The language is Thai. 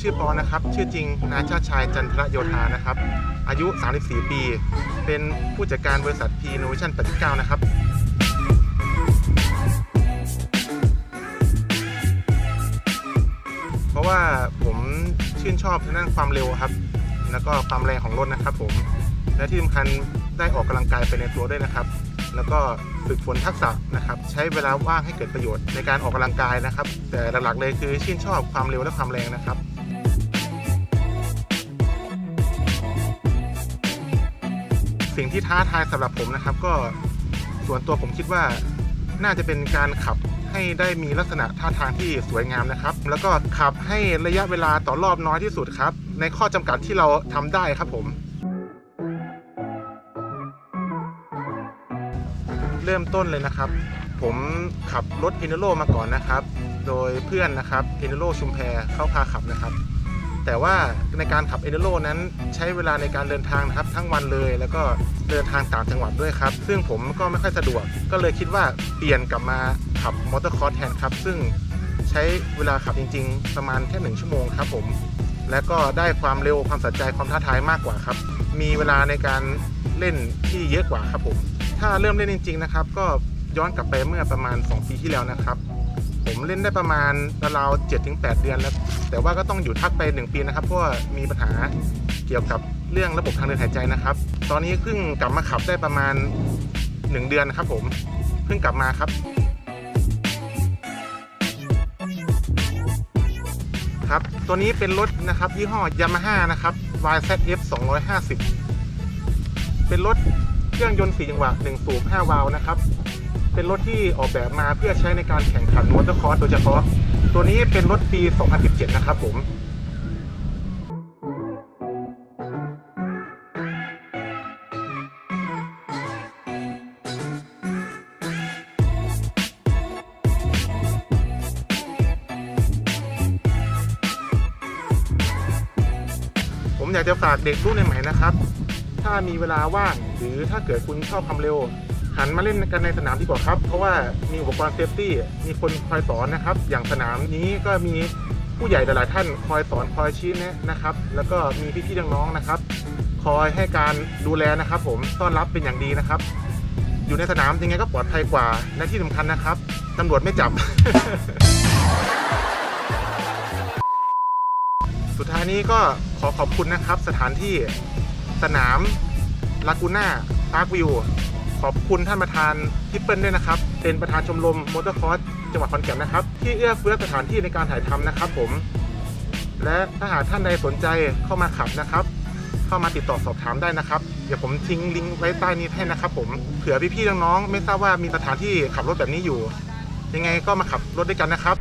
ชื่อปอนะครับ ชื่อจริงนายชาติชายจันทรโยธานะครับ อายุ 34 ปี เป็นผู้จัดการบริษัท P Innovation 89 นะครับเพราะว่าผมชื่นชอบทางด้านความเร็วครับ แล้วก็ความแรงของรถนะครับ ผม และที่สำคัญได้ออกกำลังกายไปในตัวด้วยนะครับ แล้วก็ฝึกฝนทักษะนะครับ ใช้เวลาว่างให้เกิดประโยชน์ในการออกกำลังกายนะครับ แต่หลักๆเลยคือชื่นชอบความเร็วและความแรงนะครับ สิ่งที่ท้าทายสำหรับผมนะครับ ก็ส่วนตัวผมคิดว่าน่าจะเป็นการขับให้ได้มีลักษณะท่าทางที่สวยงามนะครับ แล้วก็ขับให้ระยะเวลาต่อรอบน้อยที่สุดครับ ในข้อจำกัดที่เราทำได้ครับผม เริ่มต้นเลยนะครับ ผมขับรถพินโลมาก่อนนะครับ โดยเพื่อนนะครับพินโลชุมแพเข้าพาขับนะครับ แต่ว่าในการขับเอเนโรนั้นใช้เวลาในการเดินทางนะครับทั้งวันเลย แล้วก็เดินทางต่างจังหวัดด้วยครับ ซึ่งผมก็ไม่ค่อยสะดวก ก็เลยคิดว่าเปลี่ยนกลับมาขับมอเตอร์คอร์สแทนครับ ซึ่งใช้เวลาขับจริง ๆ ประมาณแค่หนึ่งชั่วโมงครับผม และก็ได้ความเร็วความสนใจความท้าทายมากกว่าครับ มีเวลาในการเล่นที่เยอะกว่าครับผม ถ้าเริ่มเล่นจริง ๆ นะครับ ก็ย้อนกลับไปเมื่อประมาณ 2 ปีที่แล้วนะครับ ผมเล่นได้ประมาณราวๆ7-8เดือนแล้ว แต่ว่าก็ต้องอยู่ทักไป1ปีนะครับ เพราะว่ามีปัญหาเกี่ยวกับเรื่องระบบทางเดินหายใจนะครับ ตอนนี้เพิ่งกลับมาขับได้ประมาณ1เดือนนะครับ ผมเพิ่งกลับมาครับ ครับ ตัวนี้เป็นรถนะครับยี่ห้อยามาฮ่านะครับ YZF 250 เป็นรถเครื่องยนต์4จังหวะ1สูบ5วาล์วนะครับ เป็นรถที่ออกแบบมาเพื่อใช้ในการแข่งขันมอเตอร์คอร์สโดยเฉพาะ ตัวนี้เป็นรถปี 2017 นะครับผมผมอยากจะฝากเด็กรุ่นใหม่ๆนะครับ ถ้ามีเวลาว่างหรือถ้าเกิดคุณชอบความเร็ว หันมาเล่นกันในสนามดีกว่าครับ เพราะว่ามีอุปกรณ์เซฟตี้มีคนคอยสอนนะครับ อย่างสนามนี้ก็มีผู้ใหญ่หลายๆท่านคอยสอนคอยชี้แนะนะครับ แล้วก็มีพี่ๆน้องๆนะครับ คอยให้การดูแลนะครับ ผมต้อนรับเป็นอย่างดีนะครับ อยู่ในสนามยังไงก็ปลอดภัยกว่าและที่สำคัญนะครับตำรวจไม่จับ สุดท้ายนี้ก็ขอขอบคุณนะครับ สถานที่สนามลากูน่าพาร์ควิว ขอบคุณท่านประธานทิปเปิลด้วยนะครับ เป็นประธานชมรมมอเตอร์คอร์สจังหวัดขอนแก่นนะครับ ที่เอื้อเฟื้อสถานที่ในการถ่ายทำนะครับ ผม และถ้าหากท่านใดสนใจเข้ามาขับนะครับ เข้ามาติดต่อสอบถามได้นะครับ เดี๋ยวผมทิ้งลิงก์ไว้ใต้นี้ให้นะครับ ผมเผื่อพี่ๆน้องๆไม่ทราบว่ามีสถานที่ขับรถแบบนี้อยู่ ยังไงก็มาขับรถด้วยกันนะครับ